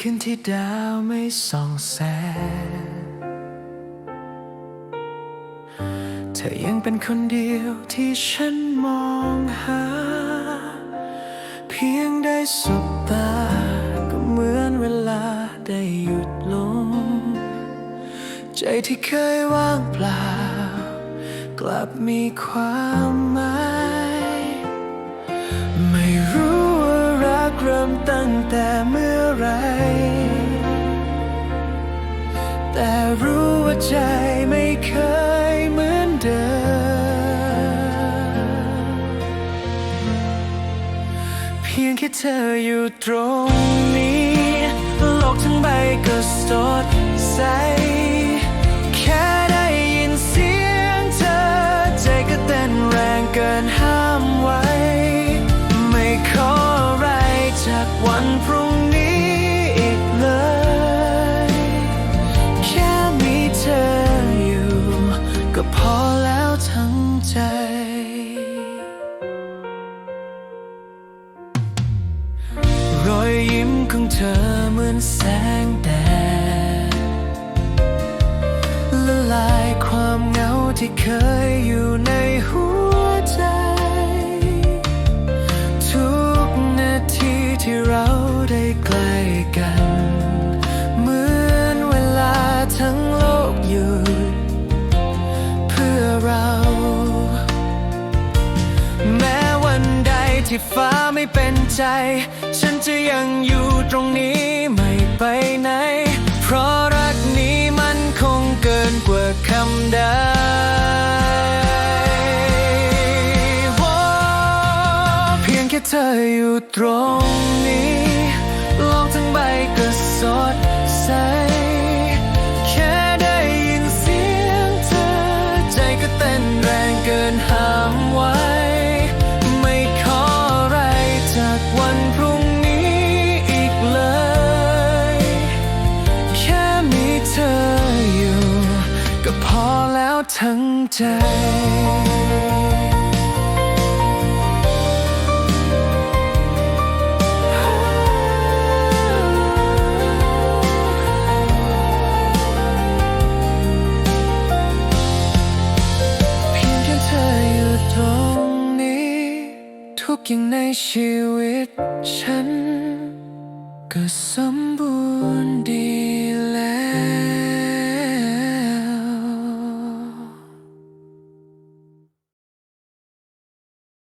คืนที่ดาวไม่ส่องแสง เธอยังเป็นคนเดียวที่ฉันมองหา เพียงได้สบตา ก็เหมือนเวลาได้หยุดลง ใจที่เคยว่างเปล่า กลับมีความหมายไม่รู้ว่ารักเริ่มตั้งแต่เมื่อ แต่รู้ว่าใจไม่เคยเหมือนเดิม เพียงแค่เธออยู่ตรงนี้ โลกทั้งใบก็สดใส แค่ได้ยินเสียงเธอ ใจก็เต้นแรงเกินห้ามไว้ ไม่ขออะไรจากวันพรุ่ง ของเธอเหมือนแสงแดดละลายความเหงาที่เคยอยู่ในหัวใจ ทุกนาทีที่เราได้ใกล้กัน เหมือนเวลาทั้งโลกหยุดเพื่อเรา แม้วันใดที่ฟ้าไม่เป็นใจ ฉันจะยัง คำใดโอ้เพียงแค่เธออยู่ตรงนี้ โลกทั้งใบก็สดใส บทั้งใจทุกอย่างในชีวิตฉันก็สมบูรณ์ดี